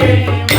Yeah.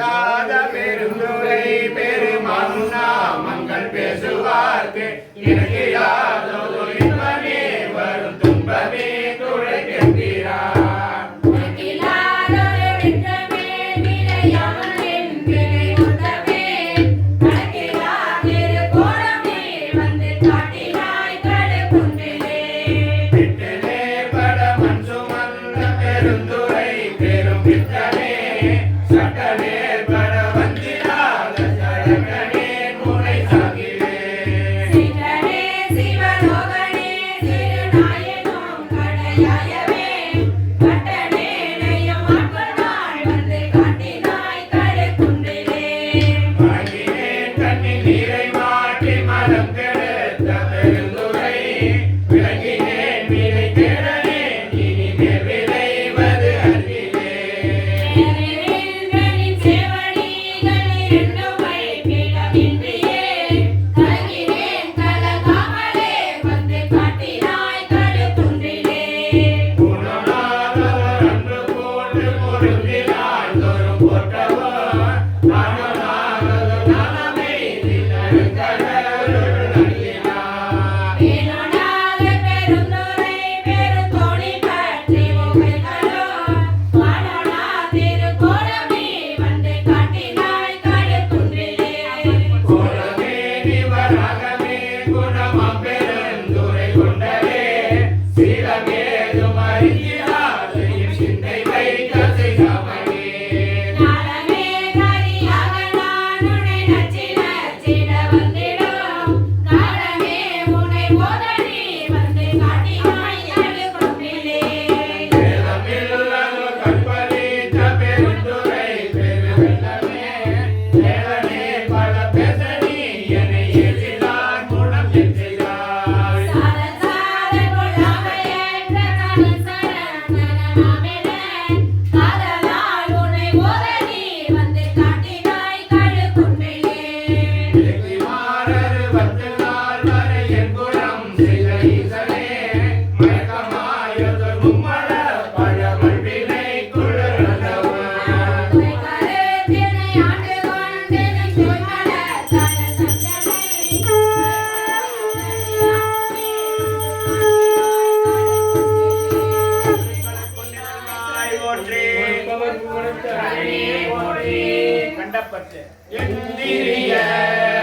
இல்லாத பெருந்துரை பெருமான் நாமங்கள் பேசுவார்க்கு எனக்கு right கண்டப்பட்டு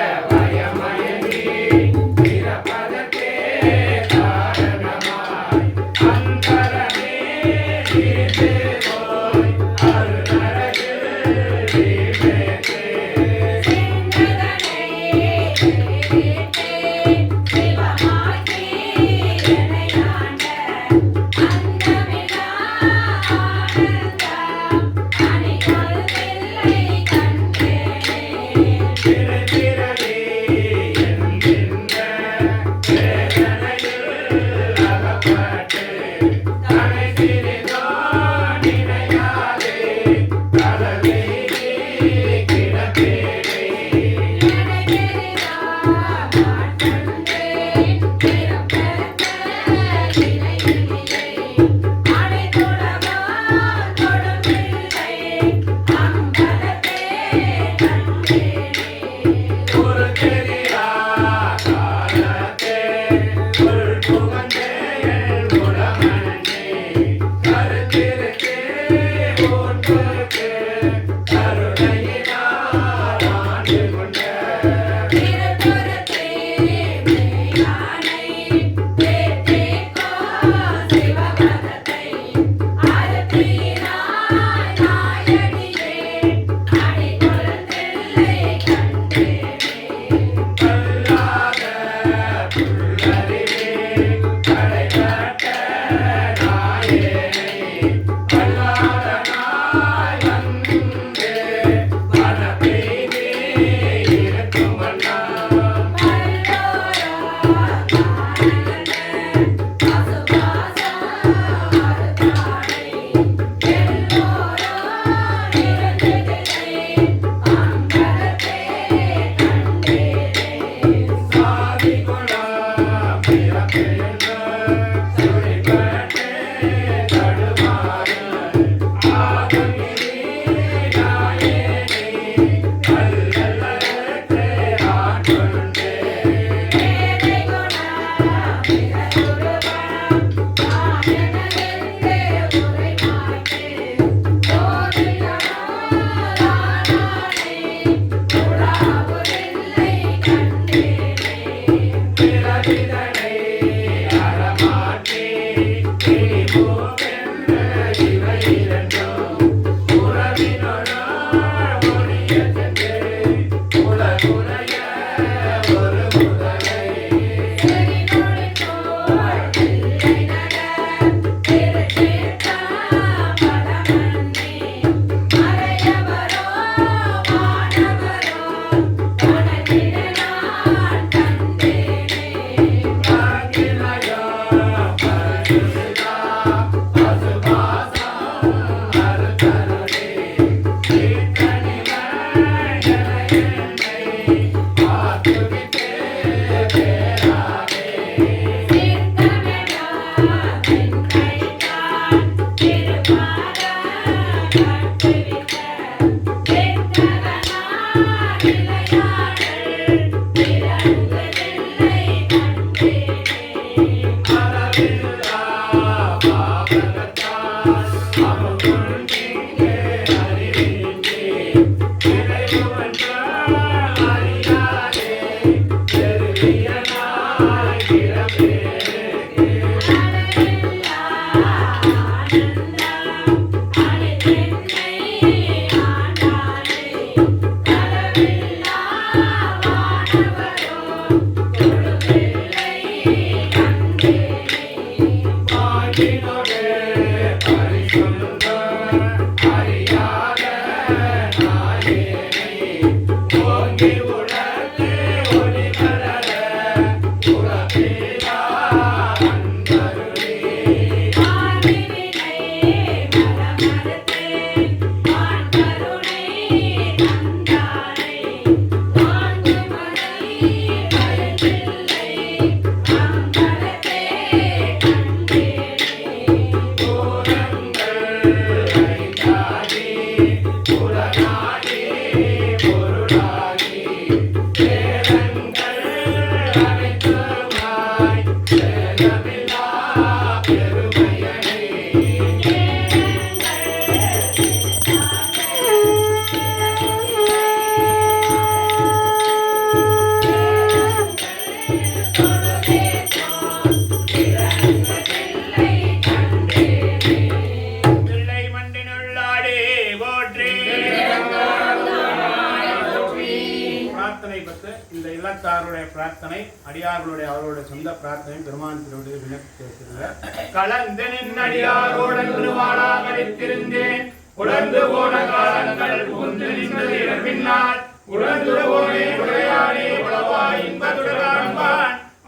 பிரார்த்தனை அடியார்களுடைய அவர்களுடைய சொந்த பிரார்த்தனை பெருமான் திருவடியில் விண்ணப்பித்திருக்கிறார் கலந்து நின்னடியாரோடு வாழாமலித்திருந்தேன் உழந்து போன காலங்கள் புகுந்து நின்றது பின்னால். உழந்து போனே உடையானே உழவா இன்பத்துடன்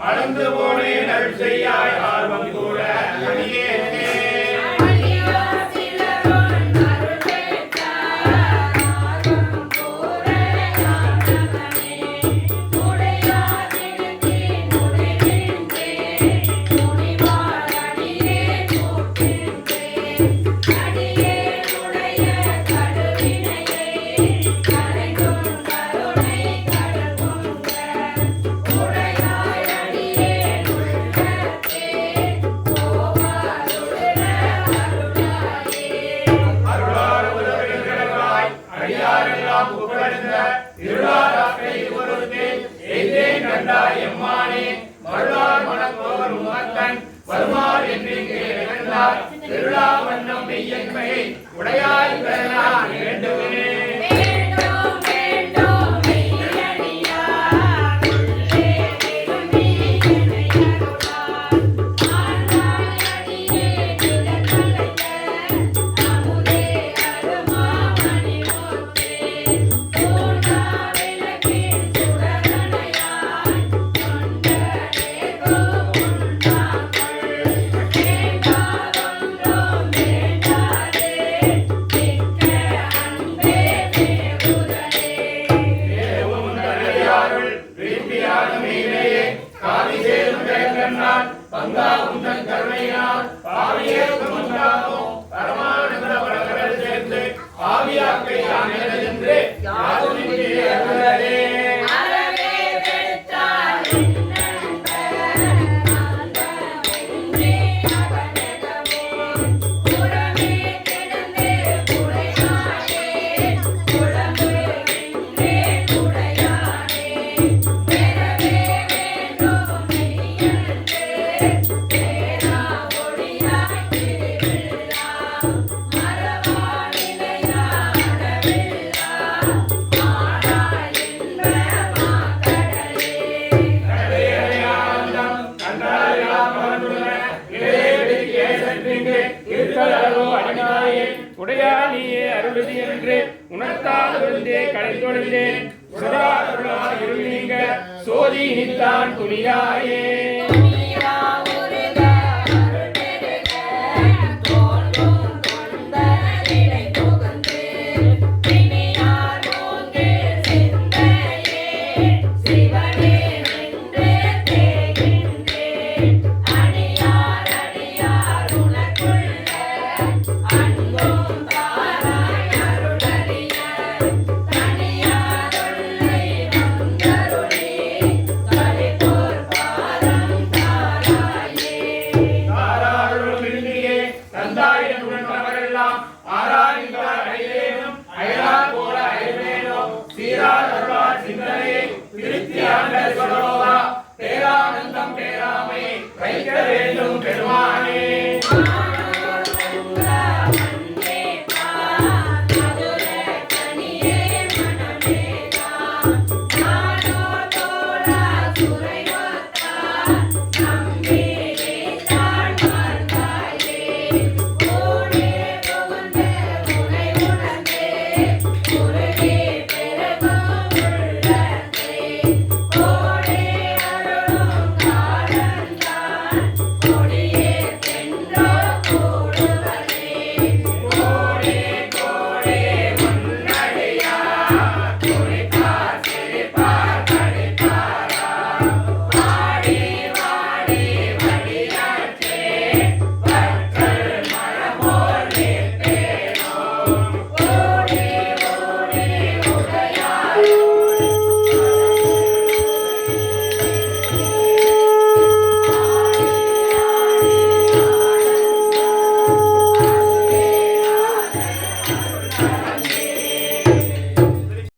அளந்து போனே நல் செய்யாய் என்று உணர்த்தாத விழுந்தே கடை தொழுந்தேன் சோதி நித்தான் துணியாயே.